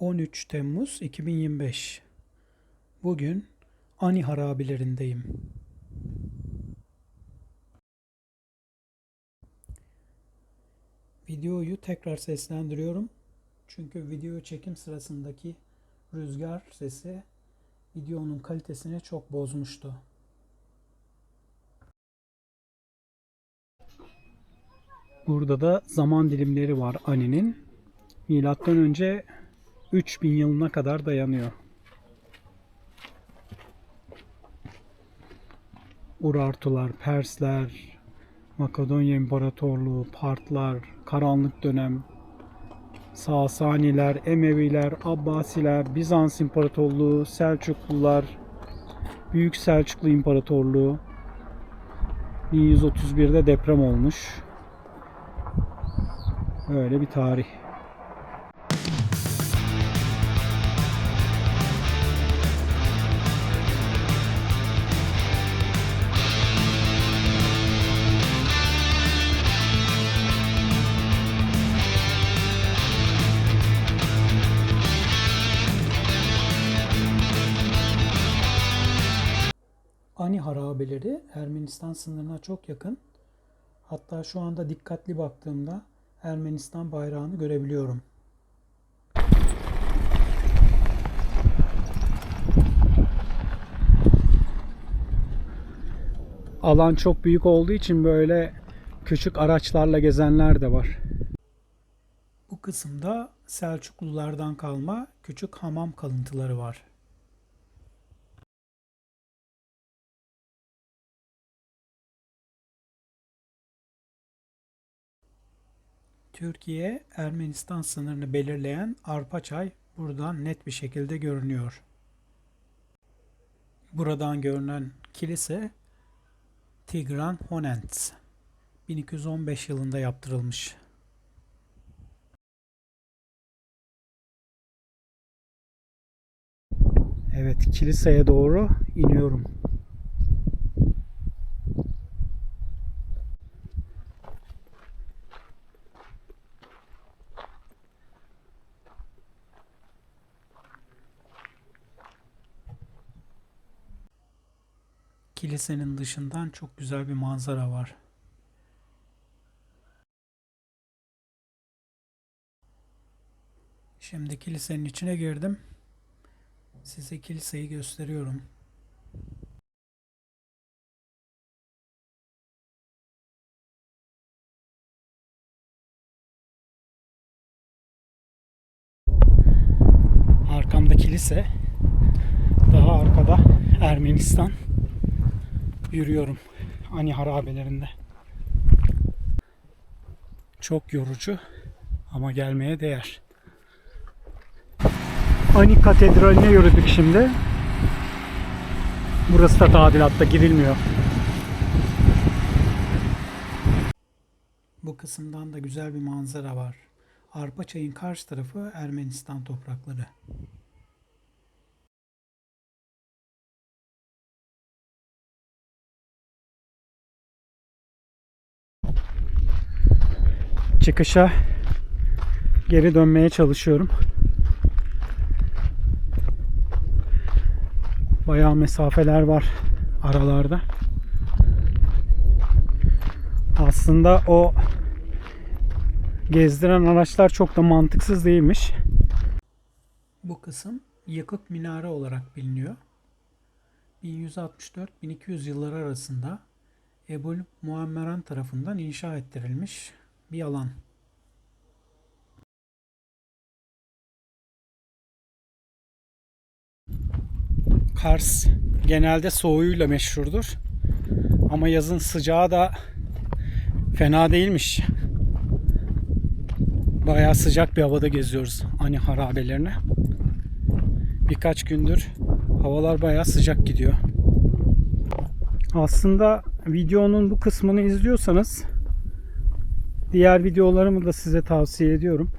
13 Temmuz 2025 Bugün Ani harabelerindeyim. Videoyu tekrar seslendiriyorum. Çünkü video çekim sırasındaki rüzgar sesi videonun kalitesini çok bozmuştu. Burada da zaman dilimleri var Ani'nin. Milattan önce 3000 yılına kadar dayanıyor. Urartular, Persler, Makedonya İmparatorluğu, Partlar, Karanlık Dönem, Sasaniler, Emeviler, Abbasiler, Bizans İmparatorluğu, Selçuklular, Büyük Selçuklu İmparatorluğu 1131'de deprem olmuş. Öyle bir tarih. Ani harabeleri Ermenistan sınırına çok yakın. Hatta şu anda dikkatli baktığımda Ermenistan bayrağını görebiliyorum. Alan çok büyük olduğu için böyle küçük araçlarla gezenler de var. Bu kısımda Selçuklulardan kalma küçük hamam kalıntıları var. Türkiye Ermenistan sınırını belirleyen Arpaçay buradan net bir şekilde görünüyor. Buradan görünen kilise Tigran Honents 1215 yılında yaptırılmış. Evet, kiliseye doğru iniyorum. Kilisenin dışından çok güzel bir manzara var. Şimdi kilisenin içine girdim. Size kiliseyi gösteriyorum. Arkamda kilise. Daha arkada Ermenistan. Yürüyorum. Ani harabelerinde. Çok yorucu ama gelmeye değer. Ani Katedrali'ne yürüdük şimdi. Burası da tadilatta girilmiyor. Bu kısımdan da güzel bir manzara var. Arpaçay'ın karşı tarafı Ermenistan toprakları. Çıkışa geri dönmeye çalışıyorum. Bayağı mesafeler var aralarda. Aslında o gezdiren araçlar çok da mantıksız değilmiş. Bu kısım yıkık minare olarak biliniyor. 1164-1200 yılları arasında Ebul Muammeran tarafından inşa ettirilmiş bir alan. Kars genelde soğuğuyla meşhurdur. Ama yazın sıcağı da fena değilmiş. Bayağı sıcak bir havada geziyoruz Ani harabelerine. Birkaç gündür havalar bayağı sıcak gidiyor. Aslında videonun bu kısmını izliyorsanız diğer videolarımı da size tavsiye ediyorum.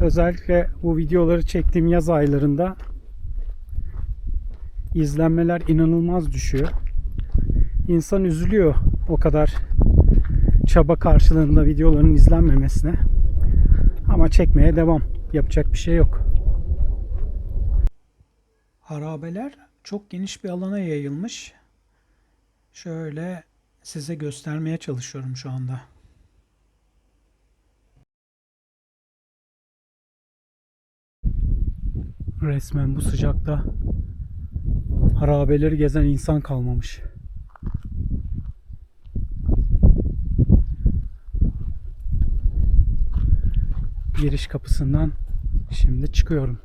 Özellikle bu videoları çektiğim yaz aylarında izlenmeler inanılmaz düşüyor. İnsan üzülüyor o kadar çaba karşılığında videoların izlenmemesine. Ama çekmeye devam. Yapacak bir şey yok. Harabeler çok geniş bir alana yayılmış. Şöyle size göstermeye çalışıyorum şu anda. Resmen bu sıcakta harabeleri gezen insan kalmamış. Giriş kapısından şimdi çıkıyorum.